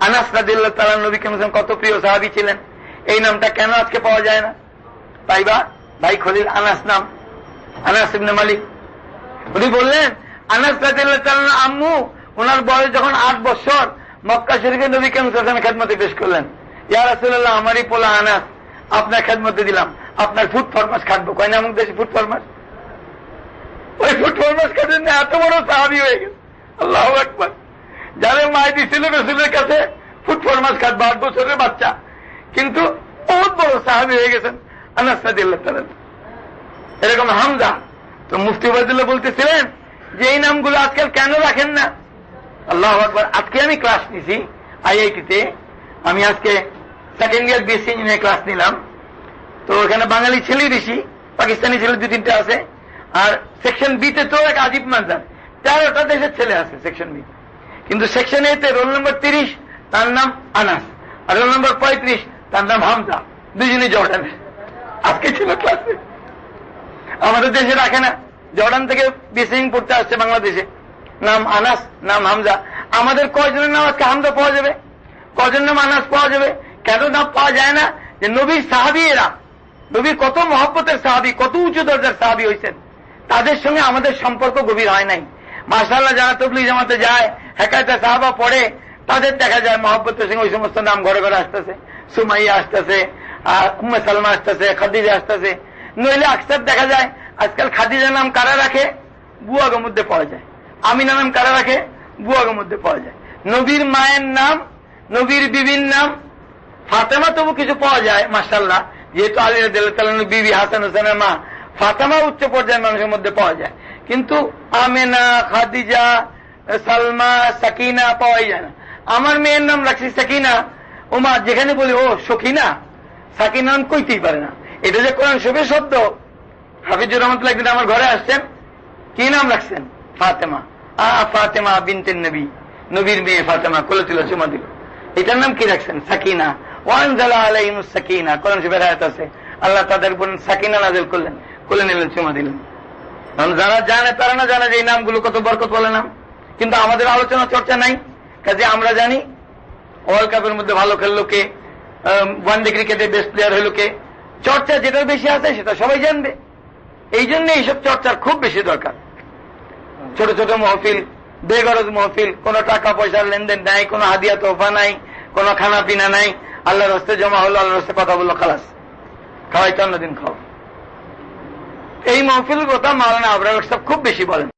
আনাস রাদিল্লাহ তালা নবী কেমন কত প্রিয় সাহাবি ছিলেন। এই নামটা কেন আজকে পাওয়া যায় না? তাই বা? ভাই খলিল আনাস নাম। আনাস ইবনে মালিক। উনি বললেন, আনাস রাদিল্লাহ তালা আম্মু ওনার বয়স যখন আট বছর, মক্কা শরীফে নবী কেমন খেদমতে পেশ করলেন। ইয়া রাসূলুল্লাহ, আমারই পোলা আনাস, আপনার খেদমতে দিলাম। আপনার ফুড ফরমাস খাটবো। কয় না দেশে ফুড ফরমাস ওই ফুড ফরমাস খাটেন এত বড় সাহাবি হয়ে গেছে। আল্লাহ মায় দিছিল রসুলের কাছে ফুট ফরমাস খাটবো আট বছরের বাচ্চা। কিন্তু বহুত বড় সাহাবি হয়ে গেছেন তালেন এরকম হামজা। তো মুফতি ওবায়দুল্লাহ বলতেছিলেন যে এই নামগুলো আজকাল কেন রাখেন না? আল্লাহ আকবর, আজকে আমি ক্লাস নিছি আইআইটিতে। আমি আজকে second year BSc engineer class নিলাম। তো এখানে বাঙালি ছেলে বেশি, পাকিস্তানি ছেলে দু তিনটা আছে। আর সেকশন বিতে তো এক আজিব মানজার তেরোটা দেশের ছেলে আছে সেকশন বি কিন্তু সেকশন এ তে রোল নম্বর তিরিশ, তার নাম আনাস। আর রোল নম্বর পঁয়ত্রিশ, তার নাম হামজা। দুজনই জর্ডানের। আজকে ছিল ক্লাসে। আমাদের দেশে রাখে না। জর্ডান থেকে বিসিং পড়তে আসছে বাংলাদেশে। নাম আনাস, নাম হামজা। আমাদের কয়জনের নাম আজকে হামজা পাওয়া যাবে? কজন নাম আনাস পাওয়া যাবে? কেন নাম পাওয়া যায় না? যে নবীর সাহাবি এরা। নবীর কত মহব্বতের সাহাবি, কত উঁচু দরজার সাহাবি হয়েছেন তাদের সঙ্গে আমাদের সম্পর্ক গভীর হয় নাই। মার্শাল্লাহ যারা তবলি জামাতে যায়, হেকায়তে সাহাবা পড়ে, তাদের দেখা যায় মহব্বতের সঙ্গে ওই সমস্ত নাম ঘরে ঘরে আসতেছে। সুমাইয়া আসতেছে, আর উম্মে সালমা আসতেছে, খাদিজা আসতেছে। নইলে আকসার দেখা যায়, আজকাল খাদিজার নাম কারা রাখে? বুয়াগের মধ্যে পাওয়া যায়। আমিনা নাম কারা রাখে? বুয়াগের মধ্যে পাওয়া যায়। নবীর মায়ের নাম, নবীর বিবির নাম, ফাতেমা তবু কিছু পাওয়া যায় মাসাল্লাহ যেহেতু আলী রাদিয়াল্লাহু বিবি হাসান হোসেনের মা, ফাতেমা উচ্চ পর্যায়ের মানুষের মধ্যে পাওয়া যায়। কিন্তু আমেনা, খাদিজা, সালমা, সাকিনা পাওয়াই যায় না। আমার মেয়ের নাম রাখছি সাকিনা। ও মা যেখানে বলি, ও, সখিনা? সাকিনা নাম কইতেই পারে না। এটা যে কোরআন শোভে শব্দ। হাফিজুর রহমতুল্লাহ একদিন আমার ঘরে আসছেন। কি নাম রাখছেন? ফাতেমা। আ, ফাতেমা বিনতেন নবী। নবীর মেয়ে ফাতেমা, কোলে তুলে চুমা দিল। এটার নাম কি রাখছেন? সাকিনা। ওয়ানজালা আলাইহিম সাকিনা। কোরআন শরীফের আয়াত আছে। আল্লাহ তাদের উপর সাকিনা নাজিল করলেন। কোলে নিলেন, চুমা দিলেন। কারণ যারা জানে, তারা না জানে যে এই নামগুলো কত বরকত বলে নাম। কিন্তু আমাদের আলোচনা চর্চা নাই, কাজে আমরা জানি, ওয়ার্ল্ড কাপের মধ্যে ভালো খেললো কে ওয়ান ডে ক্রিকেটে বেস্ট প্লেয়ার হলো কে। চর্চা যেটা বেশি আছে, সেটা সবাই জানবে। এই জন্য এইসব চর্চার খুব বেশি দরকার। ছোট ছোট মহফিল, বেগরজ মহফিল, কোনো টাকা পয়সার লেনদেন নাই, কোনো হাদিয়া তোফা নাই, কোনো খানা পিনা নাই, আল্লাহর হস্তে জমা হলো, আল্লাহর হস্তে কথা বলল, খালাস। খাওয়াই তো অন্যদিন খাও এই মহফিল কথা মাওলানা আবরার সাহেব খুব বেশি বলেন।